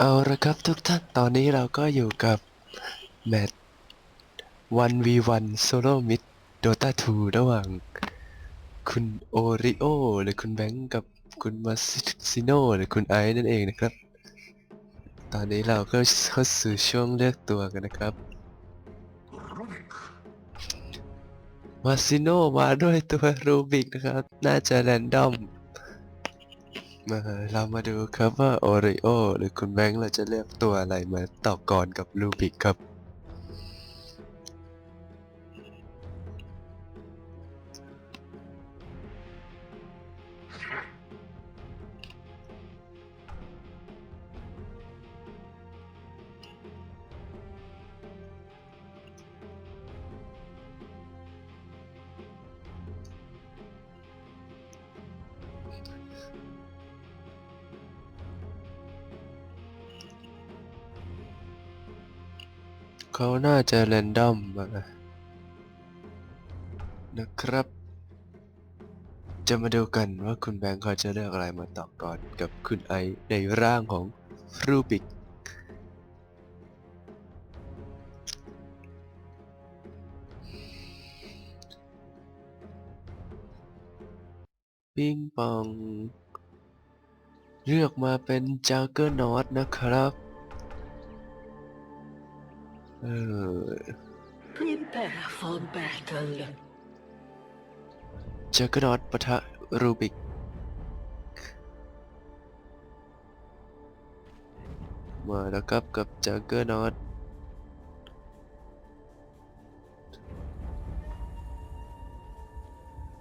เอาละครับทุกท่าน ตอนนี้เราก็อยู่กับแมตช์ 1v1 Solo Mid Dota 2 ระหว่าง คุณโอริโอหรือคุณแบงก์กับคุณมาซิโนหรือคุณไอซ์นั่นเองนะครับ ตอนนี้เราก็เข้าสู่ช่วงเลือกตัวกันนะครับ มาซิโนมาด้วยตัวรูบิกนะครับ น่าจะแรนดอม มาเรามาดูครับว่าโอริโอหรือคุณแบงค์เราจะเลือกตัวอะไรมาต่อกรกับรูบิกครับ เขาน่าจะแรนดอมมานะครับ จะมาดูกันว่าคุณแบงค์เขาจะเลือกอะไรมาต่อก่อนกับคุณไอในร่างของรูบิกปิงปอง เลือกมาเป็นจั g เกอร์นอตนะครับ เออ Prepare for battle. จั g เกอร์นอตปะทะรูบิก มาแล้วครับกับจั g เกอร์นอต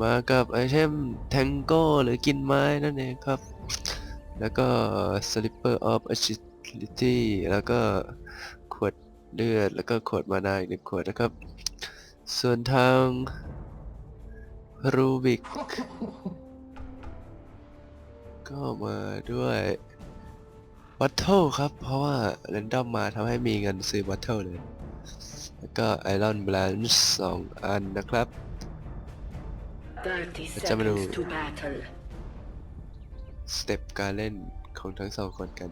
มากับไอเทมแทงโก้หรือกินไม้นั่นเองครับ แล้วก็ Slipper of Agility แล้วก็ขวด เลือดแล้วก็ขวดมานาอีกหนึ่งขวดนะครับ ส่วนทางรูบิกก็มาด้วยวัตเทิลครับ เพราะว่าเรนดอมมาทำให้มีเงินซื้อวัตเทิลเลย แล้วก็ไอรอนบลันช์สองอันนะครับ30จะมาดู seconds to battle. สเต็ปการเล่นของทั้งสองคนกัน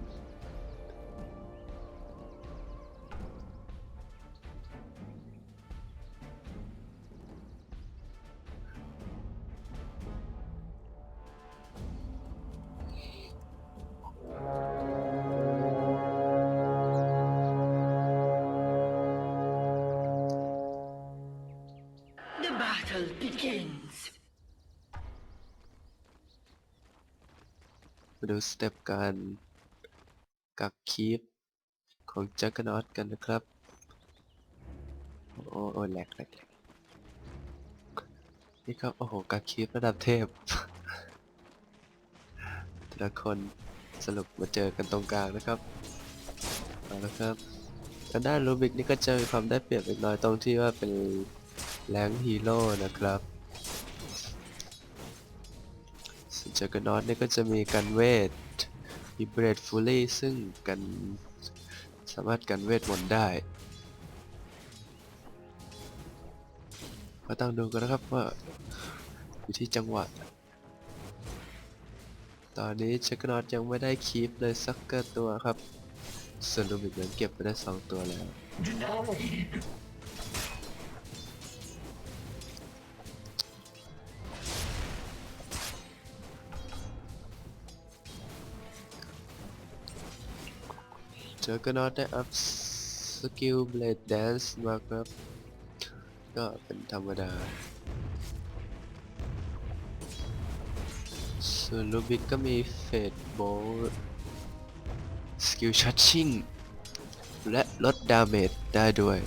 battle begins. มาดูสเต็ปการกักคีปของจักรนอตกันนะครับ โอ้โอ้แหลกแหลกแหลกนี่ครับ โอ้โห กักคีประดับเทพ แต่ละคนสรุปมาเจอกันตรงกลางนะครับ เอาละครับทางด้านรูบิกนี่ก็จะมีความได้เปรียบเล็กน้อยตรงที่ว่าเป็น แรงฮีโร่นะครับส่วนจักรนอตนี่ก็จะมีกันเวทมีเบรดฟูลี่ซึ่งกันสามารถกันเวทมนต์ได้ก็ต้องดูกันนะครับว่าอยู่ที่จังหวะตอนนี้จักรนอตยังไม่ได้คีปเลยสักกระตัวครับส่วนลูบิกนั้นเก็บไปได้สองตัวแล้ว เจอกนอตได้อัพสกิลเบลดแดนซ์มาครับ ก็เป็นธรรมดาส่วนลูบิกก็มีเฟดโบสกิลชัดชิ่งและลดดาเมจได้ด้วย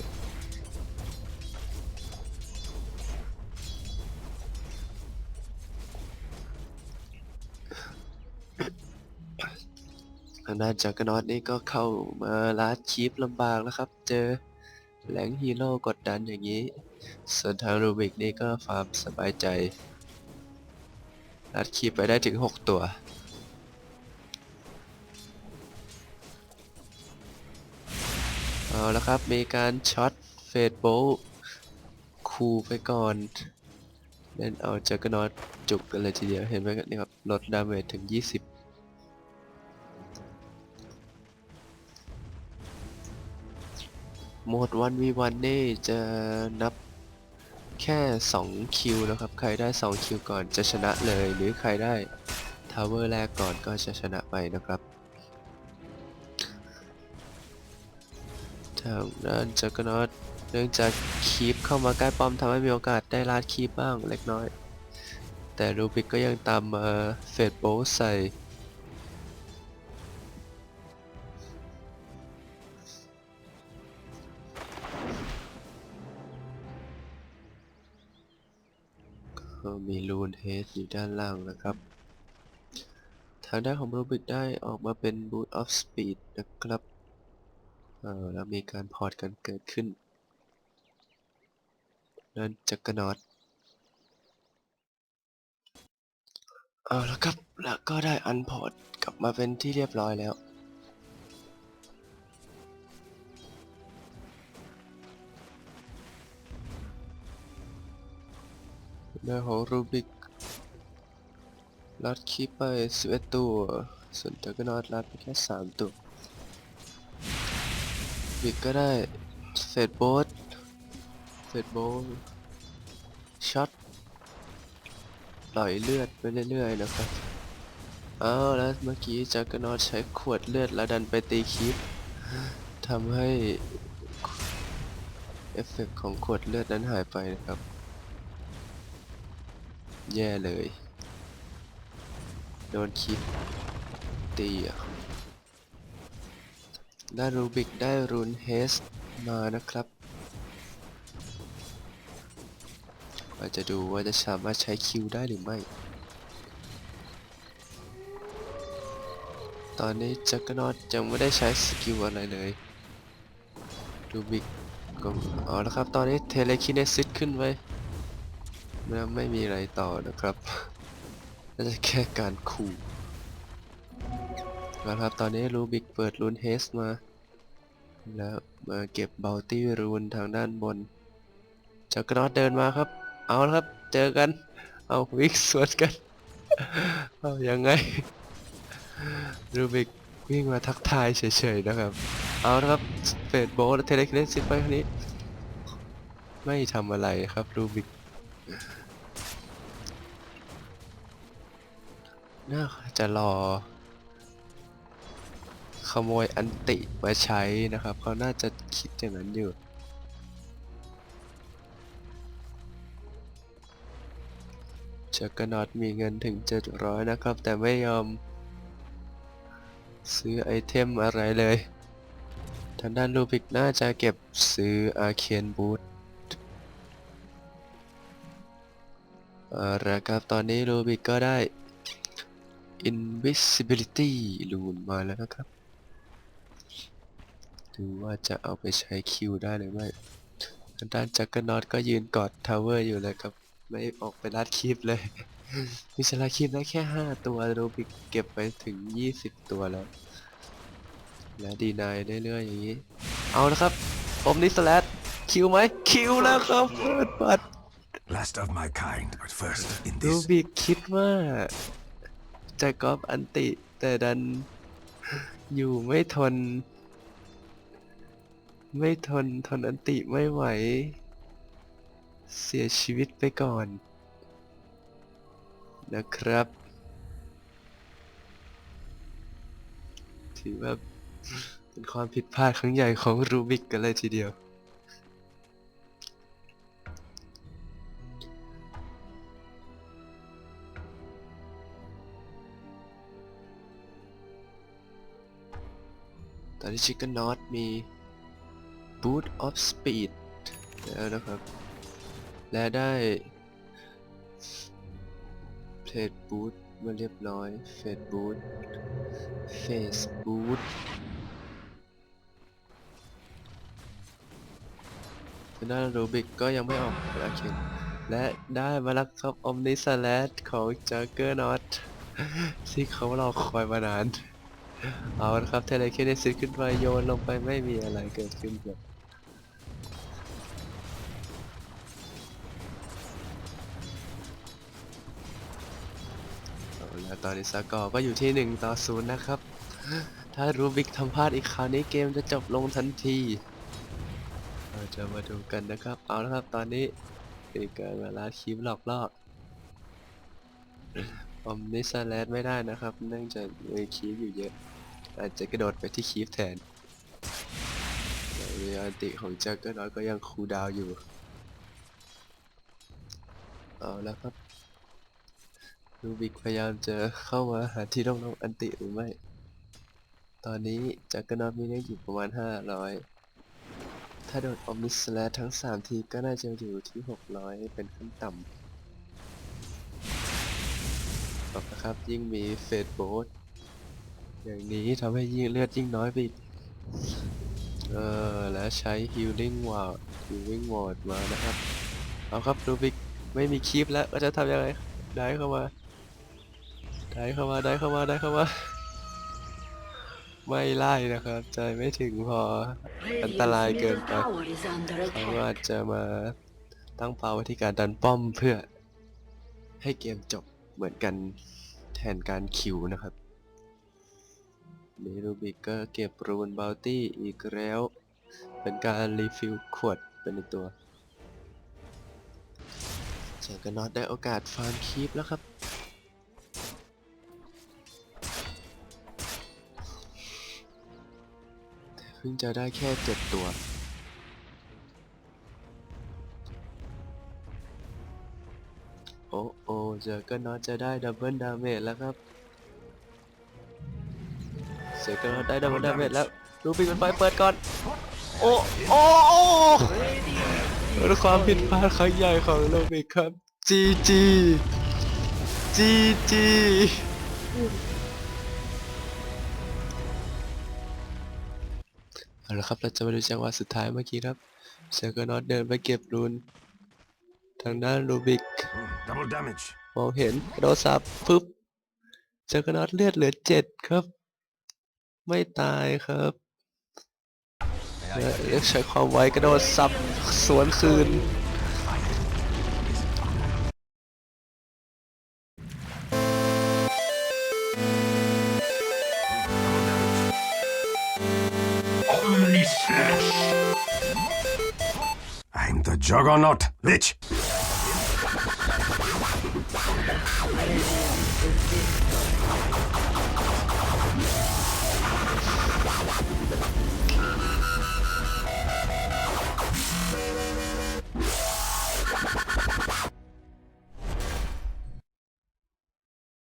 างด้านจักรนอตนี่ก็เข้ามาลาดคีปลำบากแล้วครับ เจอแหลงฮีโร่กดดันอย่างนี้ ส่วนทางรูบิกนี่ก็ฟาร์มสบายใจลาดคีปไปได้ถึง 6 ตัวเอาละครับมีการช็อตเฟดโบลคูไปก่อนเล่นเอาจักรนอตจุกกันเลยทีเดียวเห็นไหมครับนี่ครับลดดาเมจถึง 20 โหมด 1v1 นี่จะนับแค่ 2 คิวนะครับ ใครได้ 2 คิวก่อนจะชนะเลย หรือใครได้ทาวเวอร์แรกก่อนก็จะชนะไปนะครับทางด้านจักรนอตเนื่องจากคีปเข้ามาใกล้ป้อมทำให้มีโอกาสได้ลาดคีปบ้างเล็กน้อย แต่รูบิกก็ยังตามมาเฟดโบลใส่ ลูนเฮดอยู่ด้านล่างนะครับ ทางด้านของรูบิกได้ออกมาเป็น Boot of Speed นะครับเออแล้วมีการพอร์ตกันเกิดขึ้นนั่นจักรนอตเอาแล้วครับ แล้วก็ได้อันพอร์ตกลับมาเป็นที่เรียบร้อยแล้วเนื้อของรูบิก ลัดคีปไป11ตัว ส่วนจักรนอตลัดไปแค่3ตัวบิกก็ได้เฟดโบสเฟดโบสช็อตปล่อยเลือดไปเรื่อยๆนะครับเอาแล้วเมื่อกี้จักรนอตใช้ขวดเลือดแล้วดันไปตีคีปทำให้เอฟเฟกต์ของขวดเลือดนั้นหายไปนะครับ แย่เลย โดนคิดตีอะได้รูบิกได้รูนเฮสมานะครับเราจะดูว่าจะสามารถใช้คิวได้หรือไม่ ตอนนี้จักรนอตยังไม่ได้ใช้สกิลอะไรเลยรูบิกก็เอาละครับ ตอนนี้เทเลคินเนซิสขึ้นไว้แล้วไม่มีอะไรต่อนะครับ น่าจะแค่การขู่แล้วครับตอนนี้รูบิกเปิดรูนเฮสมา แล้วมาเก็บเบลตี้รูนทางด้านบนจักรนอตเดินมาครับ เอาละครับ เจอกัน เอาวิกสวนกัน เอายังไง รูบิกวิ่งมาทักทายเฉยๆนะครับ เอาละครับเฟดโบและเทเลคินซิสไปคนนี้ ไม่ทำอะไรครับ รูบิก น่าจะรอ ขโมยอันติมาใช้นะครับ เขาน่าจะคิดอย่างนั้นอยู่จักรนอตมีเงินถึง 700 นะครับ แต่ไม่ยอม ซื้อไอเทมอะไรเลย ทางด้านลูบิกน่าจะเก็บซื้ออาเคียนบูทเอาละครับ ตอนนี้ลูบิกก็ได้ invisibility ลูนมาแล้วนะครับ ดูว่าจะเอาไปใช้คิวได้หรือไม่ทางด้านจักรนอตก็ยืนกอดทาวเวอร์อยู่เลยครับ ไม่ออกไปลัดคลิปเลย มีสลาคลิปได้แค่ 5 ตัวโรบิกเก็บไปถึง 20 ตัวแล้ว และดีนายเรื่อยๆอย่างนี้ เอาละครับ ผมนิสแลดคิวไหมคิวแล้วครับเปิดบัตร Last of my kind, but first in รู this บิกคิดว่า จะกอบอันติแต่ดันอยู่ไม่ทน ไม่ทนทนอันติไม่ไหว เสียชีวิตไปก่อน นะครับ ถือว่าเป็นความผิดพลาดครั้งใหญ่ของรูบิกกันเลยทีเดียว ตอนนี้ Chicken Not มี Boot of Speed แล้วนะครับ และได้เพจบูทมาเรียบร้อยเฟสบูทเฟสบูททางด้านรูบิกก็ยังไม่ออกโอเคและได้มาแล้วครับอมนิสแลดของจักเกอร์นอตที่เขารอคอยมานาน เอาละครับเทเลคินซิสขึ้นไปโยนลงไปไม่มีอะไรเกิดขึ้นครับเละตอนนี้สกอร์ก็อยู่ที่ 1 ต่อ 0 นะครับ ถ้ารูบิกทำพลาดอีกคราวนี้เกมจะจบลงทันที เราจะมาดูกันนะครับ เอาละครับตอนนี้เป็นการเวลาคีบหลอกล่อ ผมนิสแลดไม่ได้นะครับ เนื่องจากมีคีบอยู่เยอะ อาจจะกระโดดไปที่คีบแทนมีอันติของจักรน้อยก็ยังคูดาวอยู่ เอาแล้วครับลูบิกพยายามจะเข้ามาหาที่ร่องน้องอันติหรือไม่ ตอนนี้จักรนอตมีเลือดอยู่ประมาณ 500 ถ้าโดดออมนิสแลทั้ง 3 ทีก็น่าจะอยู่ที่ 600 เป็นขั้นต่ำ ต่อนะครับ ยิ่งมีเฟดโบสอย่างนี้ทำให้ยิ่งเลือดยิ่งน้อยไปอีกเออ แล้วใช้ healing ward healing ward มานะครับ เอาครับรูบิกไม่มีคลิปแล้วก็จะทำยังไงได้เข้ามา ได้เข้ามา ได้เข้ามา ได้เข้ามา ไม่ไล่นะครับ ใจไม่ถึงพอ อันตรายเกินไป tower is under เขาอาจจะมาตั้งเป้าไว้ที่การดันป้อมเพื่อให้เกมจบ เหมือนกันแทนการคิวนะครับนี่รูบิกก็เก็บรูนบ o ลตี้อีกแล้ว เป็นการรีฟิลขวดเป็นในตัวเจอกันน็อตได้โอกาสฟาร์มคีปแล้วครับ เพิ่งจะได้แค่เจ็ดตัว โอ้โอ้เจอก็น็อตจะได้ดับเบิลดาเมจแล้วครับเจอก็น็อตได้ดับเบิลดาเมจแล้วรูบิกเป็นไฟเปิดก่อน โอ้โอ้โอ้ด้วยความผิดพลาดครั้งใหญ่ของโรบิกครับ จีจีจีจีเอาละครับเราจะมาดูจังหวะสุดท้ายเมื่อกี้ครับเซอร์เกอร์นอตเดินไปเก็บรูน ทางด้านรูบิก Hmm, double damage. มองเห็นกระโดดซับปึ๊บเจอกระนอตเลือดเหลือเจ็ดครับ ไม่ตายครับและเลือกใช้ความไวกระโดดซับสวนคืน Double damage. Omni slash. I'm the juggernaut, bitch. Thank you.